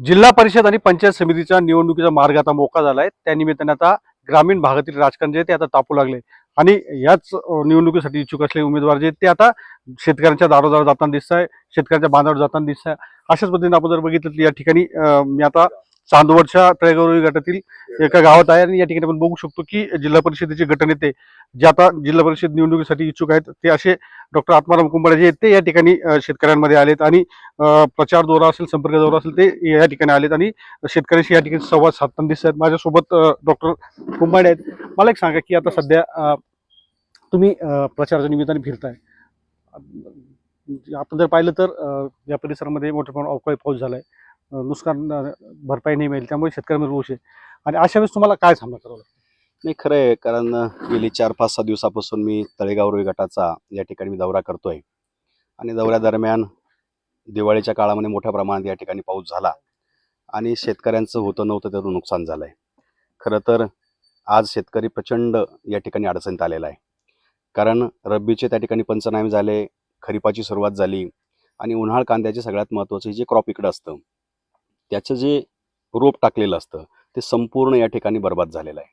जिल्हा परिषद आणि पंचायत समितीच्या निवडणुकीचा मार्ग आता मोका झाला आहे त्या निमित्ताने आता ग्रामीण भागातील राजकारण जे ते आता तापू लागले. आणि याच निवडणुकीसाठी इच्छुक असलेले उमेदवार जे ते आता शेतकऱ्यांच्या दारोदार जाताना दिसत आहे शेतकऱ्यांच्या बांधावर जाताना दिसत आहे अशाच पद्धतीने आपण जर बघितलं तर या ठिकाणी मी आता चांदवडच्या तळेगावरी गटातील एका गावात आहे आणि या ठिकाणी आपण बघू शकतो की जिल्हा परिषदेचे गटनेते जे आता जिल्हा परिषद निवडणुकीसाठी इच्छुक आहेत ते असे डॉक्टर आत्माराम कुंभारे जे आहेत ते या ठिकाणी शेतकऱ्यांमध्ये आलेत आणि प्रचार दौरा असेल संपर्क दौरा असेल ते या ठिकाणी आलेत आणि शेतकऱ्यांशी या ठिकाणी संवाद साधताना दिसत आहेत. माझ्यासोबत डॉक्टर कुंभारे आहेत. मला एक सांगा की आता सध्या तुम्ही प्रचाराच्या निमित्ताने फिरताय. आपण जर पाहिलं तर या परिसरामध्ये मोठ्या प्रमाणात अवकाळी पाऊस झाला आहे नुकसान भरपाई नाही मिळेल त्यामुळे शेतकऱ्यांमध्ये रोष आहे आणि अशा वेळेस तुम्हाला काय सामना करावा लागतो? नाही खरं आहे कारण गेली चार पाच सहा दिवसापासून मी तळेगाव रोई गटाचा या ठिकाणी मी दौरा करतोय. आणि दौऱ्यादरम्यान दिवाळीच्या काळामध्ये मोठ्या प्रमाणात या ठिकाणी पाऊस झाला. आणि शेतकऱ्यांचं होतं नव्हतं त्याचं नुकसान झालं आहे खरं तर आज शेतकरी प्रचंड या ठिकाणी अडचणीत आलेला आहे. कारण रब्बीचे त्या ठिकाणी पंचनामे झाले खरीपाची सुरुवात झाली. आणि उन्हाळ कांद्याचे सगळ्यात महत्त्वाचं जे क्रॉप इकडं असतं त्याचं जे रोप टाकलेलं असतं ते संपूर्ण या ठिकाणी बर्बाद झालेलं आहे.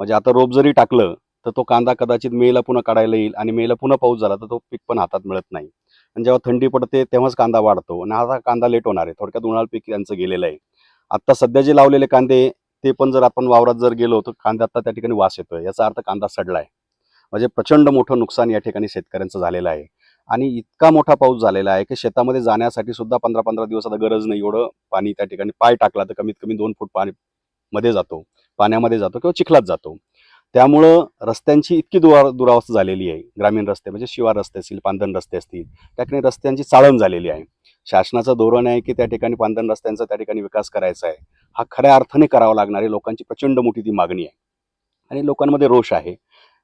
म्हणजे आता रोप जरी टाकलं तर तो कांदा कदाचित मेला पुन्हा काढायला येईल आणि मेला पुन्हा पाऊस झाला तर तो पीक पण हातात मिळत नाही. आणि जेव्हा थंडी पडते तेव्हाच कांदा वाढतो आणि आता कांदा लेट होणार आहे. थोडक्यात उन्हाळ पीक यांचं गेलेलं आहे. आत्ता सध्या जे लावलेले कांदे ते पण जर आपण वावरात जर गेलो तर कांद्यात त्या ठिकाणी वास येतोय. याचा अर्थ कांदा सडला आहे. म्हणजे प्रचंड मोठं नुकसान या ठिकाणी शेतकऱ्यांचं झालेलं आहे. आणि इतका मोठा पाऊस झालेला आहे की शेतामध्ये जाण्यासाठी सुद्धा पंधरा पंधरा दिवस आता गरज नाही. एवढं पाणी त्या ठिकाणी पाय टाकला तर कमीत कमी दोन फूट पाणी मध्ये जातो पाण्यामध्ये जातो किंवा चिखलात जातो. त्यामुळं रस्त्यांची इतकी दुरा दुरावस्था झालेली आहे. ग्रामीण रस्ते म्हणजे शिवार रस्ते असतील पांधन रस्ते असतील त्या ठिकाणी रस्त्यांची चाळण झालेली आहे. शासनाचं धोरण आहे की त्या ठिकाणी पांधन रस्त्यांचा त्या ठिकाणी विकास करायचा आहे. हा खऱ्या अर्थाने करावा लागणारी लोकांची प्रचंड मोठी ती मागणी आहे. आणि लोकांमध्ये रोष आहे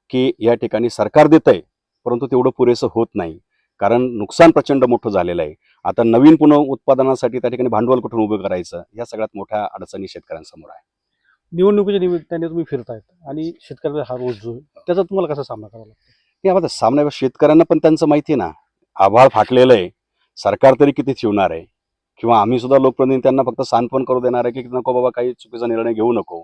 की या ठिकाणी सरकार देतंय परंतु तेवढं पुरेसं होत नाही. कारण नुकसान प्रचंड मोठं झालेलं आहे. आता नवीन पुन्हा उत्पादनासाठी त्या ठिकाणी भांडवल कुठून उभं करायचं या सगळ्यात मोठ्या अडचणी शेतकऱ्यांसमोर आहे. निवडणुकीच्या निमित्ताने तुम्ही फिरतायत आणि शेतकऱ्याचा हा रोष जो त्याचा तुम्हाला कसा सामना करावा लागतो? या आता सामन्या शेतकऱ्यांना पण त्यांचं माहिती आहे ना. आभाळ फाटलेलं आहे. सरकार तरी किती ठेवणार आहे? किंवा आम्ही सुद्धा लोकप्रतिनिधी त्यांना फक्त सांत्वन करू देणार आहे की नको बाबा काही चुकीचा निर्णय घेऊ नको.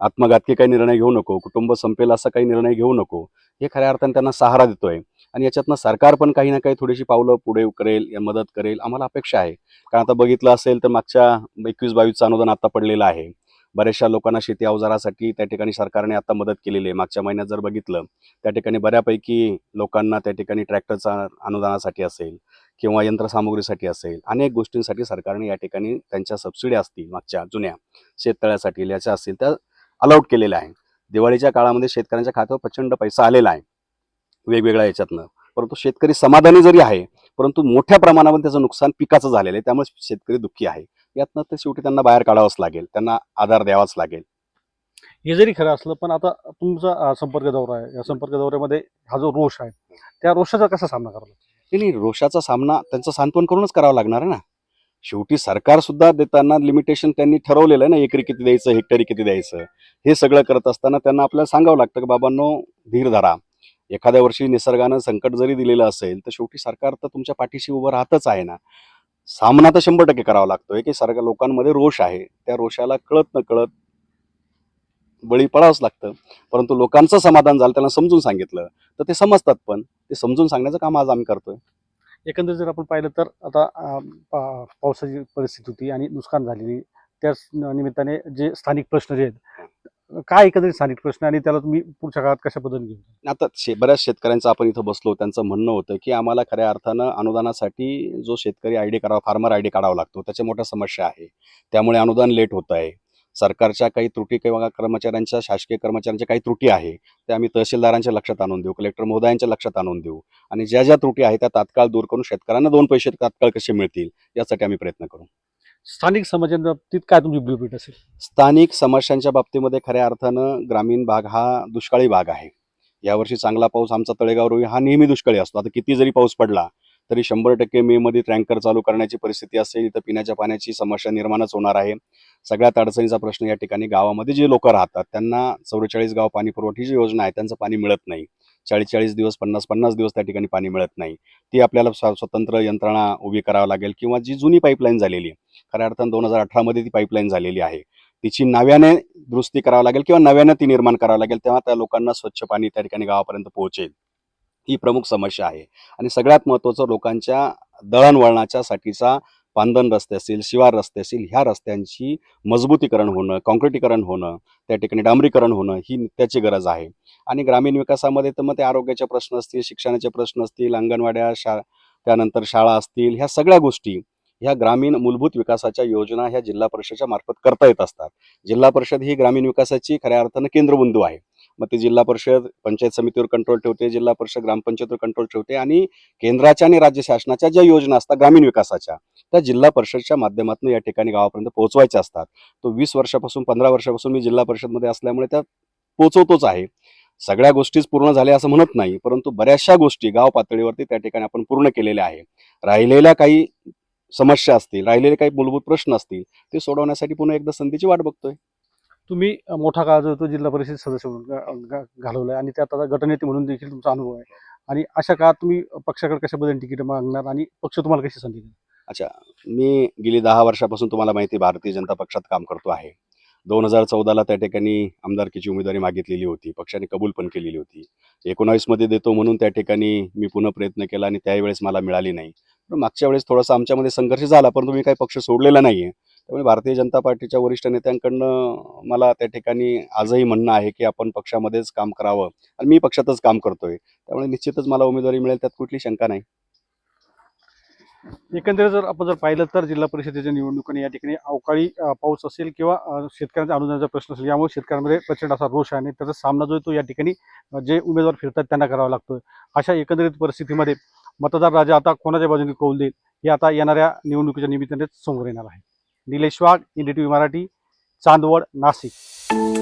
आत्मघातकी काही निर्णय घेऊ नको. कुटुंब संपेल असा काही निर्णय घेऊ नको. हे खऱ्या अर्थाने त्यांना सहारा देतोय. आणि याच्यातनं सरकार पण काही ना काही थोडीशी पावलं पुढे करेल या मदत करेल आम्हाला अपेक्षा आहे. कारण आता बघितलं असेल तर मागच्या एकवीस बावीसचं अनुदान आता पडलेलं आहे. बऱ्याचशा लोकांना शेती अवजारासाठी त्या ठिकाणी सरकारने आता मदत केलेली आहे. मागच्या महिन्यात जर बघितलं त्या ठिकाणी बऱ्यापैकी लोकांना त्या ठिकाणी ट्रॅक्टरचा अनुदानासाठी असेल किंवा यंत्रसामुग्रीसाठी असेल अनेक गोष्टींसाठी सरकारने या ठिकाणी त्यांच्या सबसिडी असतील मागच्या जुन्या शेततळ्यासाठी याच्या असतील त्या अलाउट केलेल्या आहे दिवाळीच्या काळामध्ये शेतकऱ्यांच्या खात्यावर प्रचंड पैसा आलेला आहे. वेगवेगळ्या याच्यातनं. परंतु शेतकरी समाधानी जरी आहे परंतु मोठ्या प्रमाणावर त्याचं नुकसान पिकाचं झालेलं आहे. त्यामुळे शेतकरी दुःखी आहे. यातनं ते शेवटी त्यांना बाहेर काढावंच लागेल. त्यांना आधार द्यावाच लागेल. हे जरी खरं असलं पण आता तुमचा संपर्क दौरा आहे. या संपर्क दौऱ्यामध्ये हा जो रोष आहे त्या रोषाचा कसा सामना करावा लागतो? नाही, रोषाचा सामना त्यांचं सांत्वन करूनच करावा लागणार आहे ना. शेवटी सरकार सुद्धा देताना लिमिटेशन त्यांनी ठरवलेलं आहे ना एकरी किती द्यायचं हेक्टरी किती द्यायचं? हे सगळं करत असताना त्यांना आपल्याला सांगावं लागतं की बाबांनो धीर धरा. एखाद्या वर्षी निसर्गानं संकट जरी दिलेलं असेल तर शेवटी सरकार तर तुमच्या पाठीशी उभं राहतच आहे ना. सामना तर शंभर टक्के करावा लागतोय की सरकार लोकांमध्ये रोष आहे. त्या रोषाला कळत न कळत बळी पडावंच लागतं. परंतु लोकांचं समाधान झालं त्यांना समजून सांगितलं तर ते समजतात पण. ते समजून सांगण्याचं काम आज आम्ही करतोय. एकंदरीत जर आपण पाहिलं तर आता पा- पावसाची परिस्थिती होती आणि नुकसान झालेली. त्या निमित्ताने जे स्थानिक प्रश्न जे आहेत काय एकंदरीत स्थानिक प्रश्न आणि त्याला तुम्ही पुढच्या काळात कशा पद्धतीने घेऊन आता शे बऱ्याच शेतकऱ्यांचं आपण इथं बसलो त्यांचं म्हणणं होतं की आम्हाला खऱ्या अर्थानं अनुदानासाठी जो शेतकरी आय डी काढावा फार्मर आय डी काढावा लागतो. त्याच्या मोठ्या समस्या आहे. त्यामुळे अनुदान लेट होत आहे सरकारच्या काही त्रुटी किंवा कर्मचाऱ्यांच्या शासकीय कर्मचाऱ्यांच्या काही त्रुटी आहे त्या आम्ही तहसीलदारांच्या लक्षात आणून देऊ कलेक्टर महोदयांच्या लक्षात आणून देऊ. आणि ज्या ज्या त्रुटी आहेत त्या तात्काळ दूर करून शेतकऱ्यांना दोन पैसे तात्काळ कसे मिळतील यासाठी आम्ही प्रयत्न करू. स्थानिक समाजाच्या बाबतीत काय तुमची ब्ल्यूप्रिंट असेल? स्थानिक समस्यांच्या बाबतीमध्ये खऱ्या अर्थानं ग्रामीण भाग हा दुष्काळी भाग आहे. यावर्षी चांगला पाऊस आमचा तळेगाव रोही हा नेहमी दुष्काळी असतो. आता किती जरी पाऊस पडला तरी शंभर टक्के मे मध्ये टँकर चालू करण्याची परिस्थिती असेल तर पिण्याच्या पाण्याची समस्या निर्माणच होणार आहे. सगळ्यात अडचणीचा प्रश्न या ठिकाणी गावामध्ये जे लोक राहतात त्यांना चौवेचाळीस गाव पाणी जी योजना आहे त्यांचं पाणी मिळत नाही. चाळीस चाळीस दिवस पन्नास पन्नास दिवस त्या ठिकाणी पाणी मिळत नाही. ती आपल्याला स्वतंत्र यंत्रणा उभी करावी लागेल किंवा जी जुनी पाईपलाईन झालेली आहे. खऱ्या अर्थानं दोन हजार अठरामध्ये ती पाईपलाईन झालेली आहे. तिची नव्याने दुरुस्ती करावी लागेल किंवा नव्याने ती निर्माण करावी लागेल तेव्हा त्या लोकांना स्वच्छ पाणी त्या ठिकाणी गावापर्यंत पोहोचेल. ही प्रमुख समस्या आहे. आणि सगळ्यात महत्त्वाचं लोकांच्या दळणवळणाच्या साठीचा पांदन रस्ते असतील शिवार रस्ते असतील ह्या रस्त्यांची मजबूतीकरण होणं कॉन्क्रिटीकरण होणं त्या ठिकाणी डांबरीकरण होणं ही नित्याची गरज आहे. आणि ग्रामीण विकासामध्ये तर मग ते आरोग्याचे प्रश्न असतील शिक्षणाचे प्रश्न असतील अंगणवाड्या शा त्यानंतर शाळा असतील ह्या सगळ्या गोष्टी ह्या ग्रामीण मूलभूत विकासाच्या योजना ह्या जिल्हा परिषदेच्या मार्फत करता येत असतात. जिल्हा परिषद ही ग्रामीण विकासाची खऱ्या अर्थानं केंद्रबिंदू आहे. मग ते जिल्हा परिषद पंचायत समितीवर कंट्रोल ठेवते जिल्हा परिषद ग्रामपंचायतीवर कंट्रोल ठेवते आणि केंद्राच्या आणि राज्य शासनाच्या ज्या योजना असतात ग्रामीण विकासाच्या त्या जिल्हा परिषदच्या माध्यमातून या ठिकाणी गावापर्यंत पोहोचवायच्या असतात. तो वीस वर्षापासून पंधरा वर्षापासून मी जिल्हा परिषदमध्ये असल्यामुळे त्या पोचवतोच आहे. सगळ्या गोष्टीच पूर्ण झाल्या असं म्हणत नाही परंतु बऱ्याचशा गोष्टी गाव पातळीवरती त्या ठिकाणी आपण पूर्ण केलेल्या आहे. राहिलेल्या काही समस्या असतील राहिलेले काही मूलभूत प्रश्न असतील ते सोडवण्यासाठी पुन्हा एकदा संधीची वाट बघतोय. तुम्ही मोठा काळ जो तो जिल्हा परिषद सदस्य म्हणून गा- घालवलाय आणि त्यात आता गटनेते म्हणून देखील तुमचा अनुभव आहे. आणि अशा काळात तुम्ही पक्षाकडे कशा तिकीट मागणार आणि पक्ष तुम्हाला कशी संधी अच्छा मी गेली दहा वर्षापासून तुम्हाला माहिती आहे, भारतीय जनता पक्षात काम करतो आहे. दोन हजार चौदाला त्या ठिकाणी आमदारकीची उमेदवारी मागितलेली होती पक्षाने कबूल पण केलेली होती. एकोणावीसमध्ये देतो म्हणून त्या ठिकाणी मी पुन्हा प्रयत्न केला आणि त्यावेळेस मला मिळाली नाही. पण मागच्या वेळेस थोडासा आमच्यामध्ये संघर्ष झाला परंतु मी काही पक्ष सोडलेला नाही आहे त्यामुळे भारतीय जनता पार्टीच्या वरिष्ठ नेत्यांकडनं मला त्या ठिकाणी आजही म्हणणं आहे की आपण पक्षामध्येच काम करावं. आणि मी पक्षातच काम करतोय. त्यामुळे निश्चितच मला उमेदवारी मिळेल त्यात कुठली शंका नाही. एकंदरीत जर आपण जर पाहिलं तर जिल्हा परिषदेच्या निवडणुकीने या ठिकाणी अवकाळी पाऊस असेल किंवा शेतकऱ्यांचा अनुदानाचा प्रश्न असेल यामुळे शेतकऱ्यांमध्ये प्रचंड असा रोष आहे आणि त्याचा सामना जो आहे तो या ठिकाणी जे उमेदवार फिरतात त्यांना करावा लागतो. अशा एकंदरीत परिस्थितीमध्ये मतदार राजा आता कोणाच्या बाजूने कौल देईल? हे आता येणाऱ्या निवडणुकीच्या निमित्तानेच समोर येणार आहे. Nilesh Wagh Indie T V Marathi Chandwad Nashik.